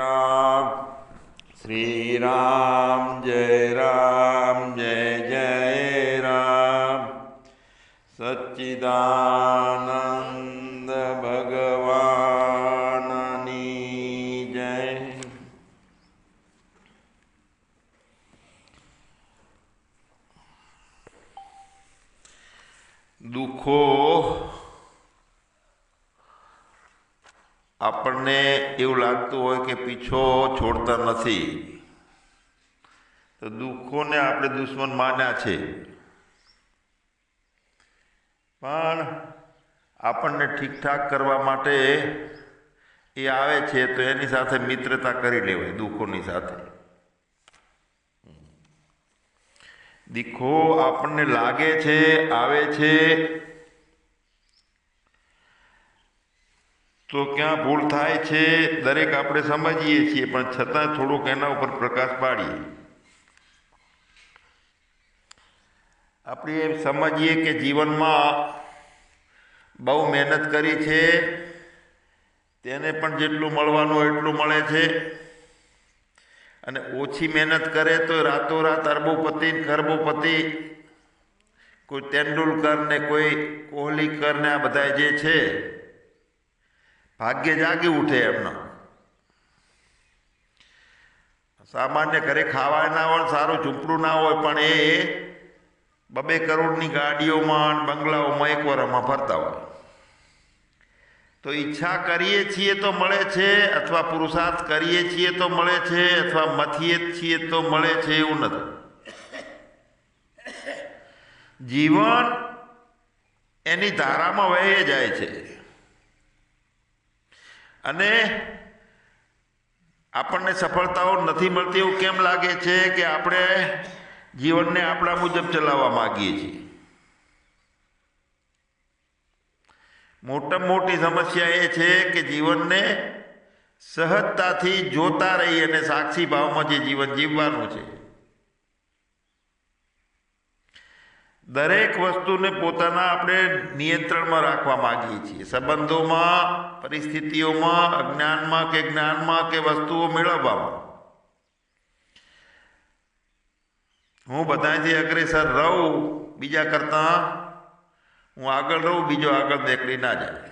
રામ શ્રી રામ જય રામ જય જય રામ સચ્ચિદાનંદ ભગવાનની જય દુઃખો આપણને એવું લાગતું હોય કે પીછો છોડતા નથી. તો દુઃખોને આપણે દુશ્મન માન્યા છે. પણ આપણને ઠીકઠાક કરવા માટે એ આવે છે તો એની સાથે મિત્રતા કરી લેવાય, દુઃખોની સાથે. દીખો આપણને લાગે છે, આવે છે તો ક્યાં ભૂલ થાય છે, દરેક આપણે સમજીએ છીએ, પણ છતાં થોડુંક એના ઉપર પ્રકાશ પાડીએ. આપણે એમ સમજીએ કે જીવનમાં બહુ મહેનત કરી છે, તેને પણ જેટલું મળવાનું એટલું મળે છે. અને ઓછી મહેનત કરે તો રાતોરાત અરબોપતિ ખરબોપતિ, કોઈ તેંડુલકર ને કોઈ કોહલીકર ને આ બધા જે છે ભાગ્ય જાગી ઉઠે એમનો. સામાન્ય ઘરે ખાવા ના હોય, સારું ઝૂંપડું ના હોય, પણ એ બબે કરોડની ગાડીઓમાં બંગલાઓમાં એક વરમાં ફરતા હોય. તો ઈચ્છા કરીએ છીએ તો મળે છે, અથવા પુરુષાર્થ કરીએ છીએ તો મળે છે, અથવા મથીએ છીએ તો મળે છે, એવું નથી. જીવન એની ધારામાં વહે જાય છે. અને આપણને સફળતાઓ નથી મળતી એવું કેમ લાગે છે કે આપણે જીવનને આપણા મુજબ ચલાવવા માગીએ છીએ? મોટામાં મોટી સમસ્યા એ છે કે જીવનને સહજતાથી જોતા રહી અને સાક્ષી ભાવમાં જે જીવન જીવવાનું છે. દરેક વસ્તુને પોતાના આપણે નિયંત્રણમાં રાખવા માગીએ છીએ. સંબંધોમાં, પરિસ્થિતિઓમાં, અજ્ઞાનમાં કે જ્ઞાનમાં કે વસ્તુઓ મેળવવામાં. હું બધાથી અગ્રેસર રહું, બીજા કરતાં હું આગળ રહું, બીજો આગળ નીકળી ના જાય.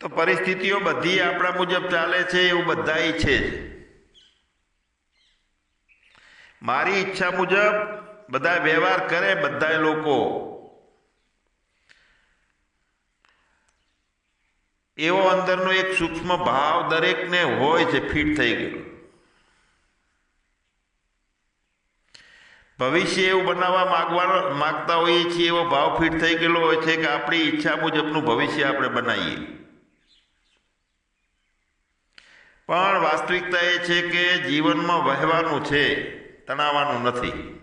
તો પરિસ્થિતિઓ બધી આપણા મુજબ ચાલે છે, એવું બધા ઈચ્છે છે મારી ઈચ્છા મુજબ બધા વ્યવહાર કરે બધા લોકો. એવો અંદરનો એક સૂક્ષ્મ ભાવ દરેકને હોય છે, ફિટ થઈ ગયો. ભવિષ્ય એવું બનાવવા માગવા માગતા હોઈએ છીએ, એવો ભાવ ફિટ થઈ ગયેલો હોય છે કે આપણી ઈચ્છા મુજબનું ભવિષ્ય આપણે બનાવીએ. પણ વાસ્તવિકતા એ છે કે જીવનમાં વહેવાનું છે. તણાવવાનું નથી.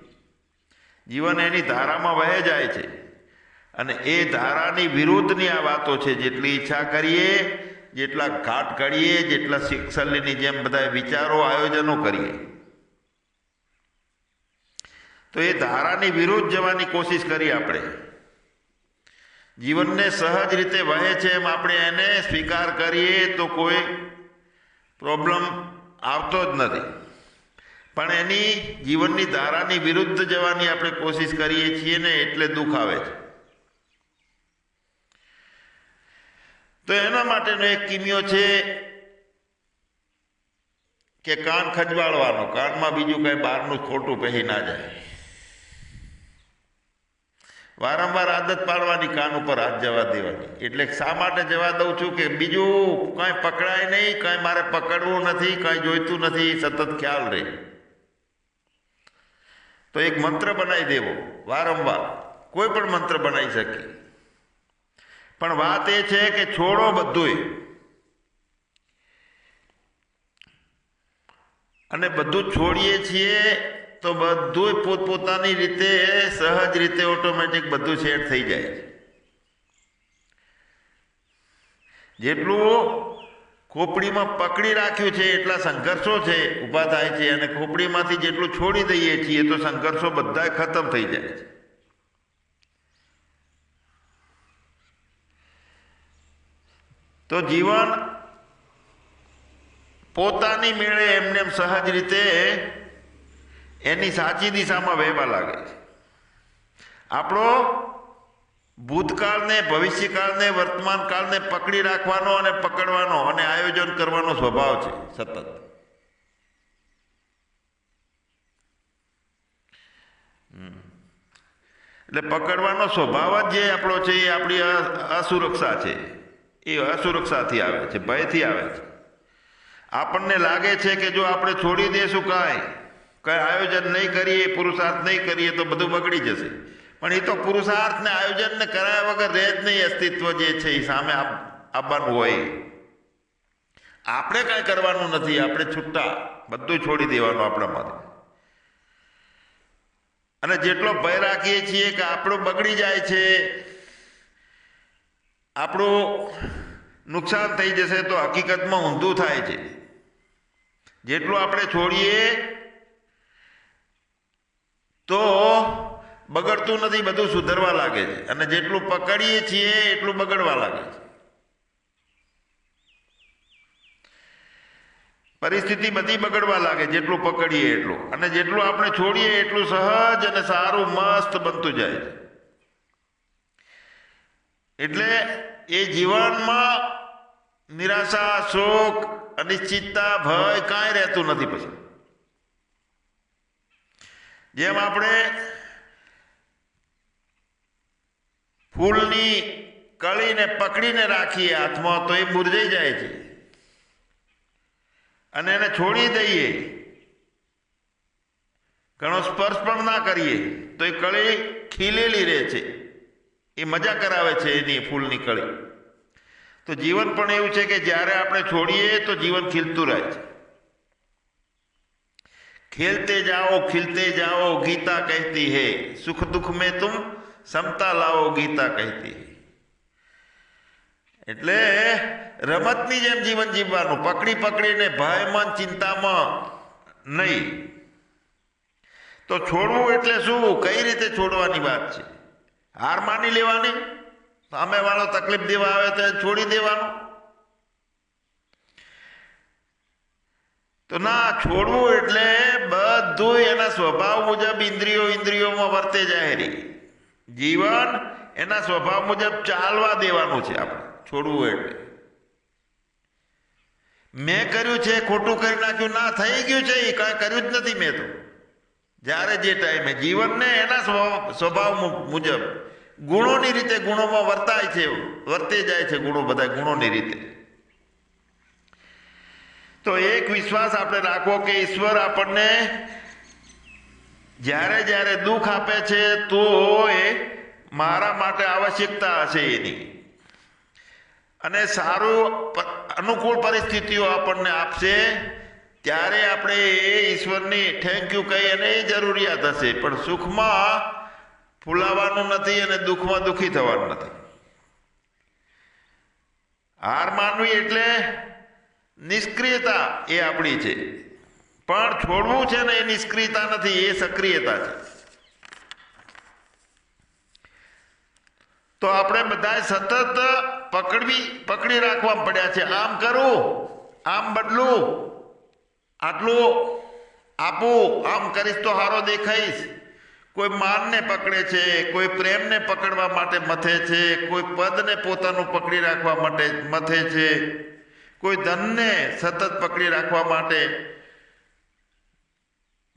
જીવન એની ધારામાં વહે જાય છે. અને એ ધારાની વિરુદ્ધની આ વાતો છે, જેટલી ઈચ્છા કરીએ, જેટલા ઘાટ કરીએ જેટલા શિક્ષલીની જેમ બધા વિચારો, આયોજનો કરીએ. તો એ ધારાની વિરુદ્ધ જવાની કોશિશ કરી આપણે. જીવનને સહજ રીતે વહે છે એમ આપણે એને સ્વીકાર કરીએ તો કોઈ પ્રોબ્લેમ આવતો જ નથી. પણ એની જીવનની ધારાની વિરુદ્ધ જવાની આપણે કોશિશ કરીએ છીએ ને એટલે દુઃખ આવે છે. તો એના માટેનો એક કિમિયો છે કે કાન ખજવાળવાનો, કાનમાં બીજું કંઈ બહારનું ખોટું પહેરી ના જાય. વારંવાર આદત પાડવાની કાન ઉપર હાથ જવા દેવાની. એટલે શા માટે જવા દઉં છું કે બીજું કાંઈ પકડાય નહીં, કાંઈ મારે પકડવું નથી, કાંઈ જોઈતું નથી, સતત ખ્યાલ રહે. તો એક મંત્ર બનાવી દેવો, વારંવાર. કોઈ પણ મંત્ર બનાવી શકીએ પણ વાત એ છે કે છોડો બધુંય. અને બધું છોડીએ છીએ તો બધું પોતપોતાની રીતે સહજ રીતે ઓટોમેટિક બધું સેટ થઈ જાય જેટલું ખોપડીમાં પકડી રાખ્યું છે, એટલા સંઘર્ષો છે, ઊભા થાય છે અને ખોપડીમાંથી જેટલું છોડી દઈએ છીએ તો સંઘર્ષો બધા ખતમ થઈ જાય છે. તો જીવન પોતાની મેળે એમને એમ સહજ રીતે એની સાચી દિશામાં વહેવા લાગે છે. આપણો ભૂતકાળને, ભવિષ્યકાળને વર્તમાન કાળને પકડી રાખવાનો અને પકડવાનો અને આયોજન કરવાનો સ્વભાવ છે, સતત. એટલે પકડવાનો સ્વભાવ જ જે આપણો છે, એ આપણી અસુરક્ષા છે. એ અસુરક્ષાથી આવે છે, ભયથી આવે છે. આપણને લાગે છે કે જો આપણે છોડી દેશું કાંઈ, કંઈ આયોજન નહીં કરીએ, પુરુષાર્થ નહીં કરીએ તો બધું બગડી જશે. પણ એ તો પુરુષાર્થ આયોજનને કરાયા વગર રહે જ નહીં અસ્તિત્વ જે છે એ સામે આવવાનું હોય. આપણે કાંઈ કરવાનું નથી, આપણે છૂટા. બધું છોડી દેવાનું આપણામાંથી અને જેટલો ભય રાખીએ છીએ કે આપણું બગડી જાય છે, આપણું નુકસાન થઈ જશે તો હકીકતમાં ઊંધું થાય છે. જેટલું આપણે છોડીએ, તો બગડતું નથી, બધું સુધરવા લાગે છે. અને જેટલું પકડીએ છીએ, એટલું બગડવા લાગે છે. પરિસ્થિતિ બધી બગડવા લાગે, જેટલું પકડીએ એટલું. અને જેટલું આપણે છોડીએ, એટલું સહજ અને સારું, મસ્ત બનતું જાય છે. એટલે એ જીવનમાં નિરાશા, શોક, અનિશ્ચિતતા, ભય કાંઈ રહેતું નથી પછી. જેમ આપણે ફૂલની કળીને પકડીને રાખીએ હાથમાં તો એ મુરજાઈ જાય છે. અને એને છોડી દઈએ. ઘણો સ્પર્શ પણ ના કરીએ તો એ કળી ખીલેલી રહે છે. એ મજા કરાવે છે એની ફૂલની કળી. તો જીવન પણ એવું છે કે જ્યારે આપણે છોડીએ તો જીવન ખીલતું રહે છે. ખેલતે જાઓ, ખીલતે જાઓ, ગીતા કહેતી હે, સુખ દુઃખ મેં તું સમતા લાવો ગીતા કહેતી એટલે રમતની જેમ જીવન જીવવાનું, પકડી પકડીને ભયમાં ચિંતામાં નહીં. તો છોડવું એટલે શું? કઈ રીતે છોડવાની વાત છે? હાર માની લેવાની? સામેવાળો તકલીફ દેવા આવે તો છોડી દેવાનું. તો ના, છોડવું એટલે બધું એના સ્વભાવ મુજબ ઇન્દ્રિયો ઇન્દ્રિયોમાં વર્તે જાહેરી. જીવન એના સ્વભાવ મુજબ ચાલવા દેવાનું છે આપણે, છોડવું એટલે. મેં કર્યું છે, ખોટું કરી નાખ્યું, ના થઈ ગયું છે, એ કાંઈ કર્યું જ નથી મેં તો. જ્યારે જે ટાઈમે જીવનને એના સ્વભાવ મુજબ ગુણોની રીતે ગુણોમાં વર્તાય છે, વર્તે જાય છે ગુણો બધા ગુણોની રીતે. તો એક વિશ્વાસ આપણે રાખવો કે ઈશ્વર આપણને જ્યારે જ્યારે દુઃખ આપે છે તો એ મારા માટે આવશ્યકતા હશે એની. અને સારું અનુકૂળ પરિસ્થિતિઓ આપણને આપશે, ત્યારે આપણે એ ઈશ્વરની થેન્ક યુ કહી અને એ જરૂરિયાત હશે. પણ સુખમાં ફૂલાવાનું નથી અને દુઃખમાં દુઃખી થવાનું નથી. હાર માનવી એટલે નિષ્ક્રિયતા એ આપણી છે. પણ છોડવું છે ને એ નિષ્ક્રિયતા નથી, એ સક્રિયતા છે. તો આપણે બધા સતત પકડવી, પકડી રાખવા પડ્યા છે. આમ કરું, આમ બદલું, આટલું આપું, આમ કરીશ તો હારો દેખાઈશ. કોઈ માનને પકડે છે, કોઈ પ્રેમને પકડવા માટે મથે છે, કોઈ પદને પોતાનું પકડી રાખવા માટે મથે છે, કોઈ ધનને સતત પકડી રાખવા માટે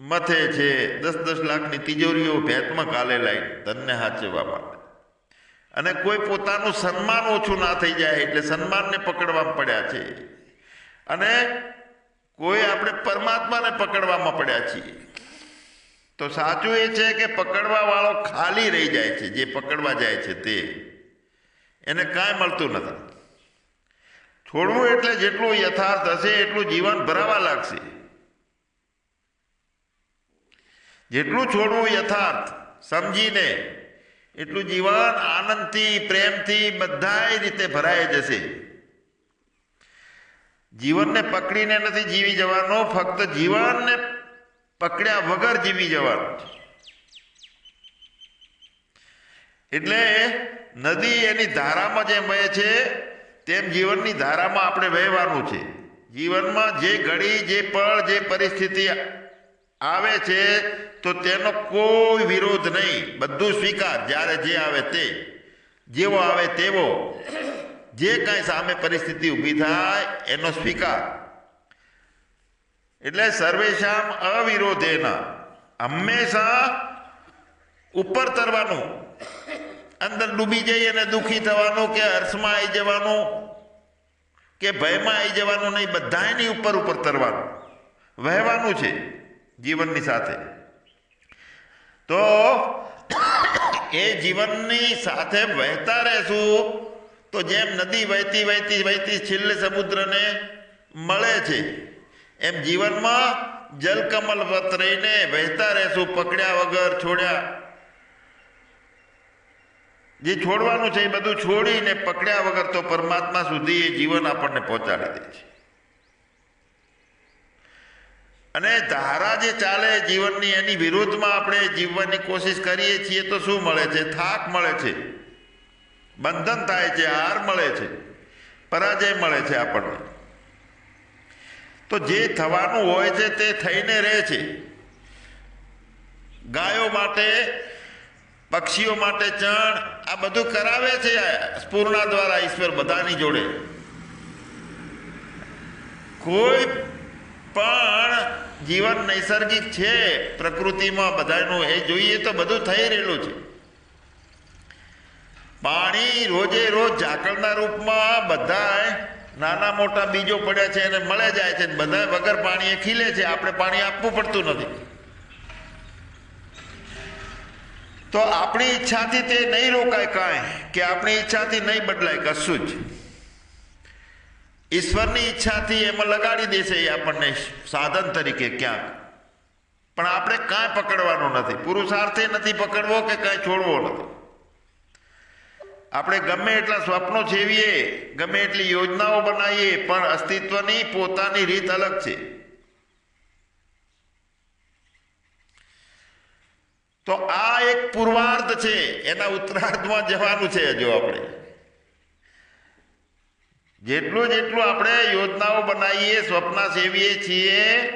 મથે છે. દસ દસ લાખની તિજોરીઓ ભેટમાં કાલે લાઈ. ધનને હાચવવા માટે. અને કોઈ પોતાનું સન્માન ઓછું ના થઈ જાય એટલે સન્માનને પકડવામાં પડ્યા છે. અને કોઈ આપણે પરમાત્માને પકડવામાં પડ્યા છીએ. તો સાચું એ છે કે પકડવા વાળો ખાલી રહી જાય છે. જે પકડવા જાય છે તે. એને કાંઈ મળતું નથી. છોડવું એટલે જેટલું યથાર્થ હશે એટલું જીવન ભરાવા લાગશે. જેટલું છોડવું યથાર્થ, સમજીને, એટલું જીવન આનંદથી, પ્રેમથી બધાય રીતે ભરાઈ જશે. જીવનને પકડીને નથી જીવી જવાનો, ફક્ત જીવનને પકડ્યા વગર જીવી જવાનું. એટલે નદી એની ધારામાં જે વહે છે, તેમ જીવનની ધારામાં આપણે વહેવાનું છે. જીવનમાં જે ઘડી, જે પળ, જે પરિસ્થિતિ આવે છે, તો તેનો કોઈ વિરોધ નહીં. બધું સ્વીકાર. જ્યારે જે આવે તે. જેવો આવે તેવો. જે કાંઈ સામે પરિસ્થિતિ ઊભી થાય, એનો સ્વીકાર. એટલે સર્વેશામ અવિરોધેના. હંમેશા ઉપર તરવાનું. અંદર ડૂબી જઈ અને દુઃખી થવાનું કે હર્ષમાં આવી જવાનું કે ભયમાં આવી જવાનું નહીં. બધાની ઉપર ઉપર તરવાનું. વહેવાનું છે. જીવનની સાથે. તો એ જીવનની સાથે વહેતા રહેશું, તો જેમ નદી વહેતી વહેતી વહેતી છેલ્લે સમુદ્રને મળે છે, એમ જીવનમાં જલકમલ વત રહીને વહેતા રહેશું, પકડ્યા વગર, છોડ્યા. જે છોડવાનું છે એ બધું છોડીને પકડ્યા વગર તો પરમાત્મા સુધી એ જીવન આપણને પહોંચાડી દે છે. અને ધારા જે ચાલે જીવનની, એની વિરુદ્ધમાં આપણે જીવવાની કોશિશ કરીએ છીએ તો શું મળે છે? થાક મળે છે. બંધન થાય છે, હાર મળે છે. પરાજય મળે છે આપણને. તો જે થવાનું હોય છે તે થઈને રહે છે. ગાયો માટે, પક્ષીઓ માટે ચણ, આ બધું કરાવે છે સ્પૂર્ણા દ્વારા ઈશ્વર બધાની જોડે. કોઈ પણ જીવન નૈસર્ગિક છે, પ્રકૃતિમાં બધાનું એ જોઈએ તો બધું થઈ રહેલું છે. પાણી રોજે રોજ ઝાકળના રૂપમાં બધા નાના મોટા બીજો પડ્યા છે અને મળે જાય છે બધા વગર પાણી એ ખીલે છે, આપણે પાણી આપવું પડતું નથી. તો આપણી ઈચ્છાથી તે નહીં રોકાય કાંઈ, કે આપણી ઈચ્છાથી નહીં બદલાય, કશું જ. ઈશ્વરની ઈચ્છાથી એમાં લગાડી દેશે એ આપણને સાધન તરીકે ક્યાંક. પણ આપણે કાંઈ પકડવાનું નથી. પુરુષાર્થે નથી પકડવો કે કાંઈ છોડવો નથી. આપણે ગમે એટલા સ્વપ્નો છેવીએ ગમે એટલી યોજનાઓ બનાવીએ, પણ અસ્તિત્વની પોતાની રીત અલગ છે. તો આ એક પૂર્વાર્ધ છે. એના ઉત્તરાર્ધમાં જવાનું છે હજુ આપણે. જેટલું જેટલું આપણે યોજનાઓ બનાવીએ, સ્વપ્ન સેવીએ છીએ,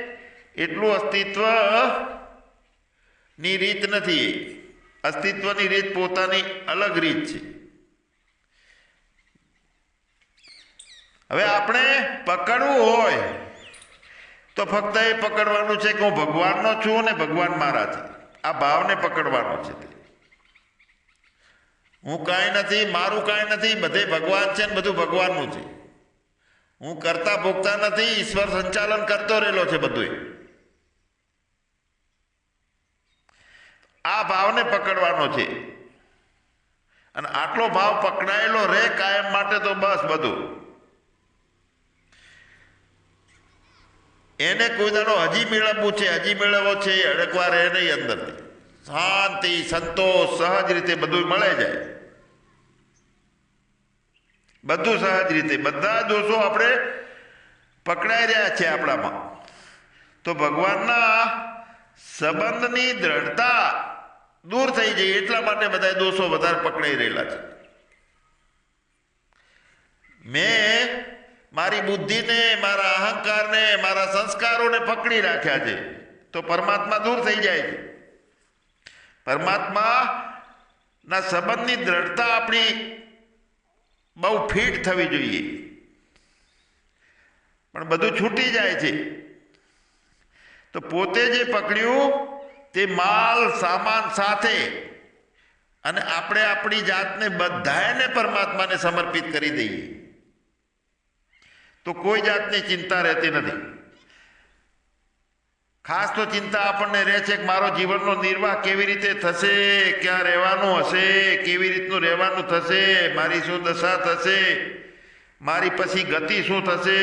એટલું અસ્તિત્વની રીત નથી. અસ્તિત્વની રીત પોતાની અલગ રીત છે. હવે આપણે પકડવું હોય, તો ફક્ત એ પકડવાનું છે કે હું ભગવાનનો છું અને ભગવાન મારા છે. આ ભાવને પકડવાનો છે. તે હું કાંઈ નથી, મારું કાંઈ નથી, બધે ભગવાન છે ને બધું ભગવાનનું છે. હું કરતા ભોગતા નથી, ઈશ્વર સંચાલન કરતો રહેલો છે બધું આ ભાવને પકડવાનો છે. અને આટલો ભાવ પકડાયેલો રહે કાયમ માટે તો બસ બધું. એને કોઈ દાડો હજી મેળવવું છે, હજી મેળવવો છે અડકવા રહે નહીં અંદરથી. શાંતિ, સંતોષ, સહજ રીતે બધું મળે જાય બધું સહજ રીતે, બધા દોષો આપણે પકડાઈ રહ્યા છે આપણામાં. તો ભગવાનના સંબંધની દ્રઢતા દૂર થઈ જાય એટલા માટે બધા દોષો વધારે પકડાઈ રહેલા છે. મેં મારી બુદ્ધિને, મારા અહંકારને, મારા સંસ્કારોને પકડી રાખ્યા છે. તો પરમાત્મા દૂર થઈ જાય છે. પરમાત્મા ના સંબંધની દ્રઢતા આપણી બહુ ફિટ થવી જોઈએ. પણ બધું છૂટી જાય છે. તો પોતે જે પકડ્યું તે માલ, સામાન સાથે અને આપણે આપણી જાતને બધાને પરમાત્માને સમર્પિત કરી દઈએ. તો કોઈ જાતની ચિંતા રહેતી નથી. ખાસ તો ચિંતા આપણને રહે છે કે મારો જીવનનો નિર્વાહ કેવી રીતે થશે, ક્યાં રહેવાનું હશે, કેવી રીતનું રહેવાનું થશે, મારી શું દશા થશે, મારી પછી ગતિ શું થશે?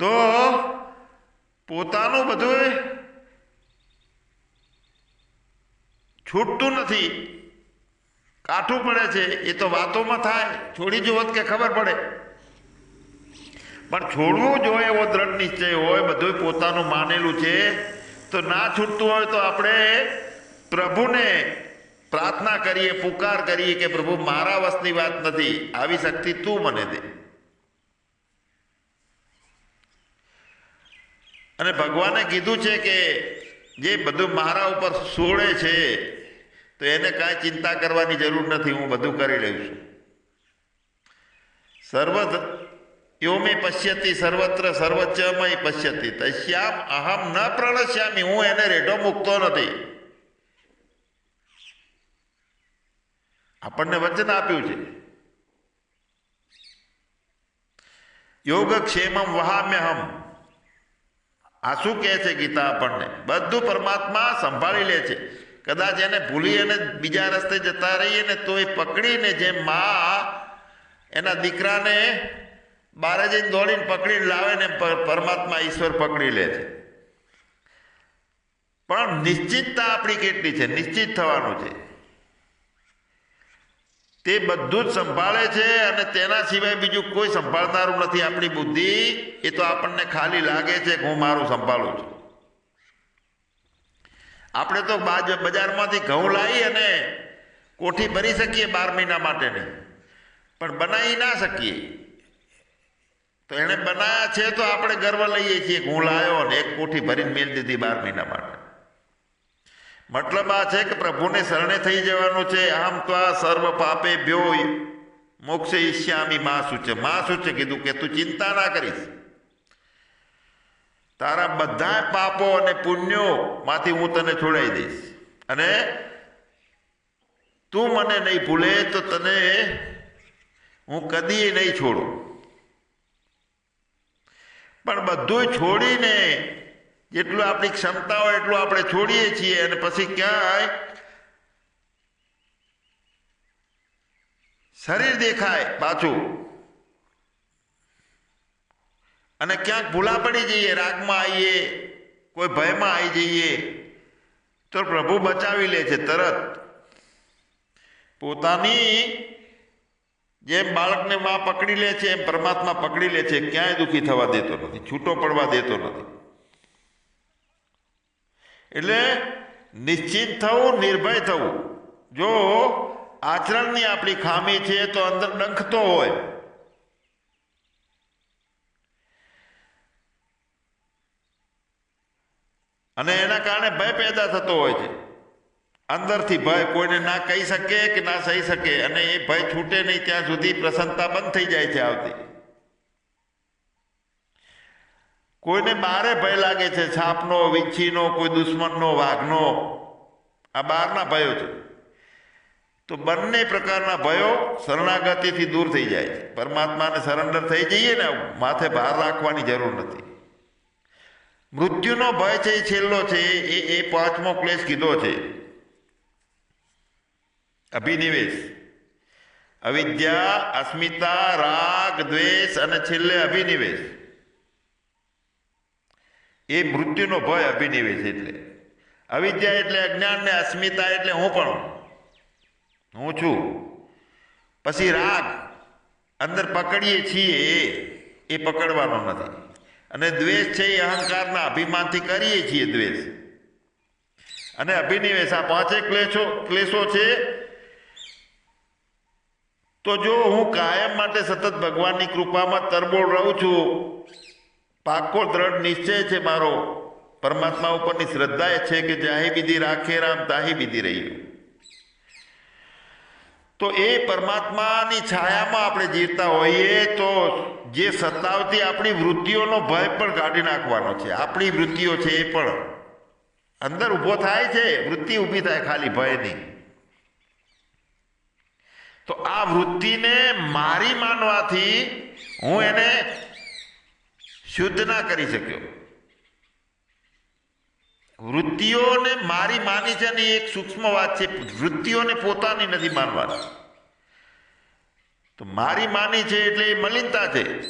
તો પોતાનું બધું છૂટતું નથી. કાઠું પડે છે, એ તો વાતોમાં થાય. છોડી હોત કે ખબર પડે. પણ છોડવું જોઈએ એવો દ્રઢ નિશ્ચય હોય બધું પોતાનું માનેલું છે, તો ના છૂટતું હોય તો આપણે પ્રભુને પ્રાર્થના કરીએ, પુકાર કરીએ કે પ્રભુ મારા વસની વાત નથી, આવી શક્તિ તું મને દે. અને ભગવાને કીધું છે કે જે બધું મારા ઉપર છોડે છે તો એને કાંઈ ચિંતા કરવાની જરૂર નથી, હું બધું કરી લઉં છું સર્વ યોમે પશ્યતી સર્વત્ર સર્વચ્ચમય પશ્યતી. તશ્યામ અહમ ન પ્રણશ્યામી, હું એને રેઢો મૂકતો નથી. આપણને વચન આપ્યું છે. યોગક્ષેમમ વહામ્યહમ. આ શું કહે છે ગીતા આપણને? બધું પરમાત્મા સંભાળી લે છે. કદાચ એને ભૂલી અને બીજા રસ્તે જતા રહીએ ને તો એ પકડીને જે મા એના દીકરાને બારે જઈને દોડીને પકડીને લાવે ને પરમાત્મા ઈશ્વર પકડી લે છે. પણ નિશ્ચિતતા આપણી કેટલી છે? નિશ્ચિત થવાનું છે. તે બધું જ સંભાળે છે અને તેના સિવાય બીજું કોઈ સંભાળનારું નથી. આપણી બુદ્ધિ એ તો આપણને ખાલી લાગે છે કે હું મારું સંભાળું છું. આપણે તો બાજ બજારમાંથી ઘઉં લાવી અને કોઠી ભરી શકીએ બાર મહિના માટેની. પણ બનાવી ના શકીએ. તો એણે બનાવ્યા છે તો આપણે ગર્વ લઈએ છીએ હું લાવ્યો અને એક કોઠી ભરીને મેળ દીધી બાર મહિના માટે. મતલબ આ છે કે પ્રભુને શરણે થઈ જવાનું છે. આમ તો આ સર્વ પાપે ભ્યો મોક્ષે ઈશ્યામી માં છે માં છે કીધું કે તું ચિંતા ના કરીશ. તારા બધા પાપો અને પુણ્યો માંથી હું તને છોડાવી દઈશ. અને તું મને નહીં ભૂલે તો તને હું કદી નહીં છોડું. પણ બધું છોડીને જેટલું આપણી ક્ષમતા હોય એટલું આપણે છોડીએ છીએ અને પછી ક્યાંય શરીર દેખાય પાછું. અને ક્યાંક ભૂલા પડી જઈએ, રાગમાં આવીએ, કોઈ ભયમાં આવી જઈએ, તો પ્રભુ બચાવી લે છે તરત. પોતાની જેમ બાળકને માં પકડી લે છે, એમ પરમાત્મા પકડી લે છે, ક્યાંય દુઃખી થવા દેતો નથી, છૂટો પડવા દેતો નથી. એટલે નિશ્ચિત થવું, નિર્ભય થવું. જો આચરણની આપણી ખામી છે, તો અંદર ડંખતો હોય. અને એના કારણે ભય પેદા થતો હોય છે. અંદરથી ભય કોઈને ના કહી શકે કે ના સહી શકે અને એ ભય છૂટે નહીં, ત્યાં સુધી પ્રસન્નતા બંધ થઈ જાય છે આવતી. કોઈને બારે ભય લાગે છે, છાપનો, વીંછીનો, કોઈ દુશ્મનનો, વાઘનો, આ બહારના ભયો છે. તો બંને પ્રકારના ભયો શરણાગતિથી દૂર થઈ જાય છે. પરમાત્માને સરેન્ડર થઈ જઈએ ને માથે ભાર રાખવાની જરૂર નથી. મૃત્યુનો ભય છે એ છેલ્લો છે, એ એ પાંચમો ક્લેશ કીધો છે. અભિનિવેશ. અવિદ્યા, અસ્મિતા, રાગ, દ્વેષ અને છેલ્લે અભિનિવેશ. એ મૃત્યુનો ભય અભિનિવેશ એટલે. અવિદ્યા એટલે અજ્ઞાન ને અસ્મિતા એટલે હું પણ. હું છું. પછી રાગ. અંદર પકડીએ છીએ એ એ પકડવાનો નથી. અને દ્વેષ છે એ અહંકારના અભિમાનથી કરીએ છીએ દ્વેષ. અને અભિનિવેશ, આ પાંચે ક્લેશો ક્લેશો છે. તો જો હું કાયમ માટે સતત ભગવાનની કૃપામાં તરબોળ રહું છું પાકો દ્રઢ નિશ્ચય છે મારો. પરમાત્મા ઉપરની શ્રદ્ધા એ છે કે જાહી બીધી રાખે રામ, તાહી બીધી રહ્યું તો એ પરમાત્માની છાયામાં આપણે જીવતા હોઈએ તો જે સતાવતી આપણી વૃત્તિઓનો ભય પણ કાઢી નાખવાનો છે. આપણી વૃત્તિઓ છે એ પણ. અંદર ઊભો થાય છે, વૃત્તિ ઊભી થાય, ખાલી ભયની તો આ વૃત્તિને મારી માનવાથી હું એને શુદ્ધ ના કરી શક્યો. વૃત્તિઓને મારી માની છે ને એક સૂક્ષ્મ વાત છે, વૃત્તિઓને પોતાની નથી માનવાની. તો મારી માની છે એટલે એ મલિનતા છે.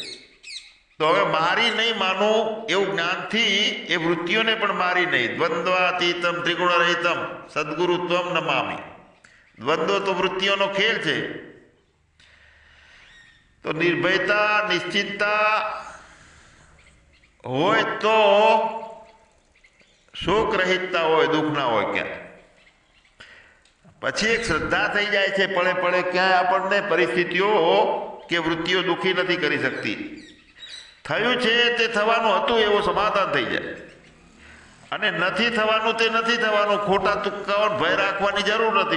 તો હવે મારી નહીં માનું એવું જ્ઞાનથી એ વૃત્તિઓને પણ મારી નહીં. દ્વંદ્વાતીતમ ત્રિગુણ રહિતમ સદગુરુત્વમ નમામી. દ્વંદ્વ તો વૃત્તિઓનો ખેલ છે. તો નિર્ભયતા, નિશ્ચિતતા હોય તો શોક રહિતતા હોય દુઃખ ના હોય ક્યાં પછી એક શ્રદ્ધા થઈ જાય છે પળે પળે ક્યાંય આપણને પરિસ્થિતિઓ કે વૃત્તિઓ દુઃખી નથી કરી શકતી. થયું છે તે થવાનું હતું એવું સમાધાન થઈ જાય. અને નથી થવાનું તે નથી થવાનું, ખોટા તુક્કાઓ ભય રાખવાની જરૂર નથી.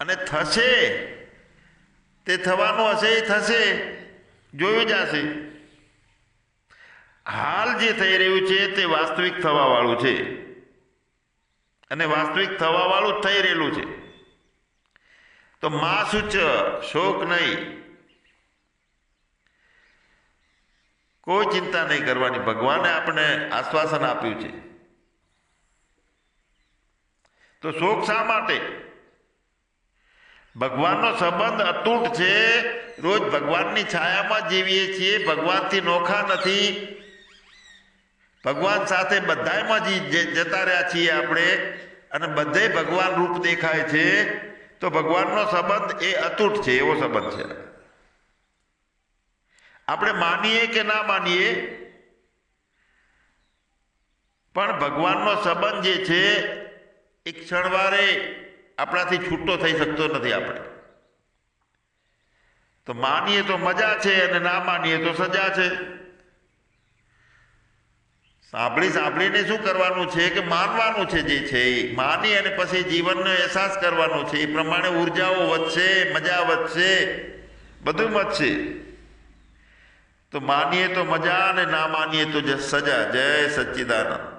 અને થશે, તે થવાનું હશે એ થશે, જોયું જશે હાલ જે થઈ રહ્યું છે તે વાસ્તવિક થવાવાળું છે. અને વાસ્તવિક થવા વાળું જ થઈ રહેલું છે. તો મા સૂચ શોક નહીં. કોઈ ચિંતા નહીં કરવાની. ભગવાને આપણે આશ્વાસન આપ્યું છે. તો શોક શા માટે? ભગવાનનો સંબંધ અતૂટ છે. રોજ ભગવાનની છાયામાં જીવીએ છીએ. ભગવાનથી નોખા નથી. ભગવાન સાથે બધામાં જતા રહ્યા છીએ આપણે અને બધે ભગવાન રૂપ દેખાય છે, તો ભગવાનનો સંબંધ એ અતૂટ છે, એવો સંબંધ છે. આપણે માનીએ કે ના માનીએ, પણ ભગવાનનો સંબંધ જે છે એ ક્ષણવારે આપણાથી છૂટો થઈ શકતો નથી આપણે. તો માનીએ તો મજા છે અને ના માનીએ તો સજા છે. સાંભળી સાંભળીને શું કરવાનું છે કે માનવાનું છે જે છે એ. માની અને પછી જીવનનો અહેસાસ કરવાનો છે. એ પ્રમાણે ઉર્જાઓ વધશે, મજા વધશે. બધું વધશે. તો માનીએ તો મજા અને ના માનીએ તો સજા. જય સચ્ચિદાનંદ.